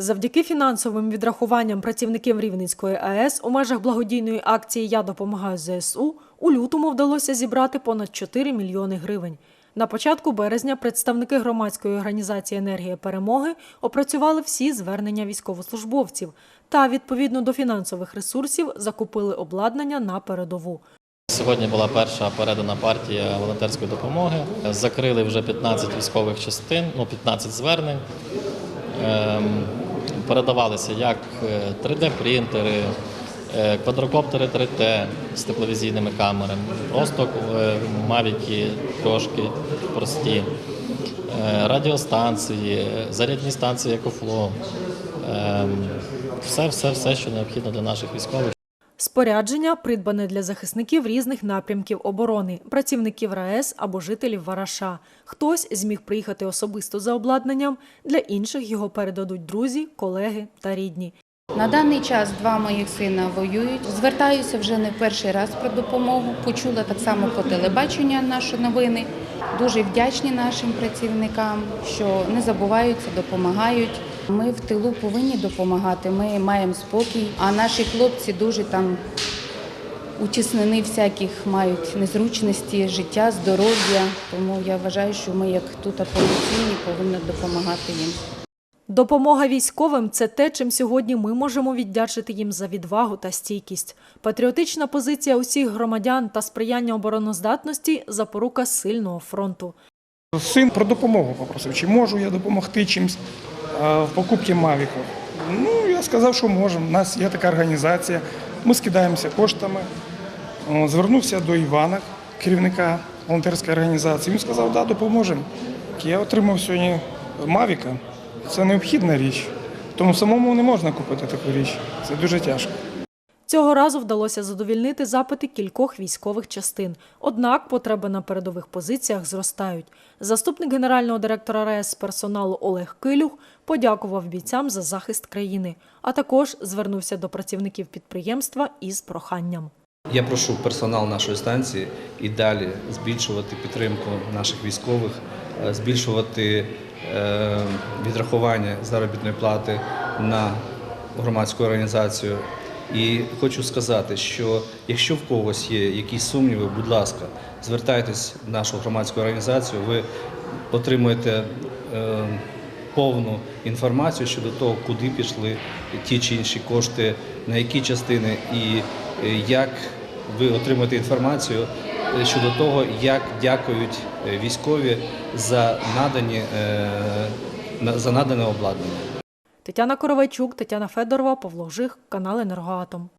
Завдяки фінансовим відрахуванням працівників Рівненської АЕС у межах благодійної акції Я допомагаю ЗСУ у лютому вдалося зібрати понад 4 мільйони гривень. На початку березня представники громадської організації Енергія перемоги опрацювали всі звернення військовослужбовців та відповідно до фінансових ресурсів закупили обладнання на передову. Сьогодні була перша передана партія волонтерської допомоги. Закрили вже 15 військових частин, ну 15 звернень. Передавалися як 3D-принтери, е, квадрокоптери 3T з тепловізійними камерами, просто е, мавіки трошки прості, е, радіостанції, зарядні станції Екофло. Ем, Все, все, все, що необхідно для наших військових. Спорядження придбане для захисників різних напрямків оборони, працівників РаЕС або жителів Вараша. Хтось зміг приїхати особисто за обладнанням, для інших його передадуть друзі, колеги та рідні. На даний час два моїх сина воюють. Звертаюся вже не перший раз про допомогу. Почула так само по телебаченню наші новини. Дуже вдячні нашим працівникам, що не забуваються, допомагають. Ми в тилу повинні допомагати. Ми маємо спокій, а наші хлопці дуже там у тіснини всяких мають незручності, життя, здоров'я. Тому я вважаю, що ми, як тут повноцінні, повинні допомагати їм. Допомога військовим це те, чим сьогодні ми можемо віддячити їм за відвагу та стійкість. Патріотична позиція усіх громадян та сприяння обороноздатності запорука сильного фронту. Син про допомогу попросив, чи можу я допомогти чимось в покупці Мавіку. Ну, я сказав, що можемо. У нас є така організація, ми скидаємося коштами. Звернувся до Івана, керівника волонтерської організації. Він сказав, да, допоможемо. Я отримав сьогодні Мавіка. Це необхідна річ. Тому самому не можна купити таку річ. Це дуже тяжко. Цього разу вдалося задовільнити запити кількох військових частин. Однак потреби на передових позиціях зростають. Заступник генерального директора РаЕС персоналу Олег Килюх подякував бійцям за захист країни, а також звернувся до працівників підприємства із проханням. Я прошу персонал нашої станції і далі збільшувати підтримку наших військових, е, збільшувати е, відрахування заробітної плати на громадську організацію. І хочу сказати, що якщо в когось є якісь сумніви, будь ласка, звертайтесь в нашу громадську організацію. Ви отримуєте е, повну інформацію щодо того, куди пішли ті чи інші кошти, на які частини і як ви отримуєте інформацію е, щодо того, як дякують е, військові за надані е, за надане обладнання. Тетяна Коровайчук, Тетяна Федорова, Павло Жих, канал Енергоатом.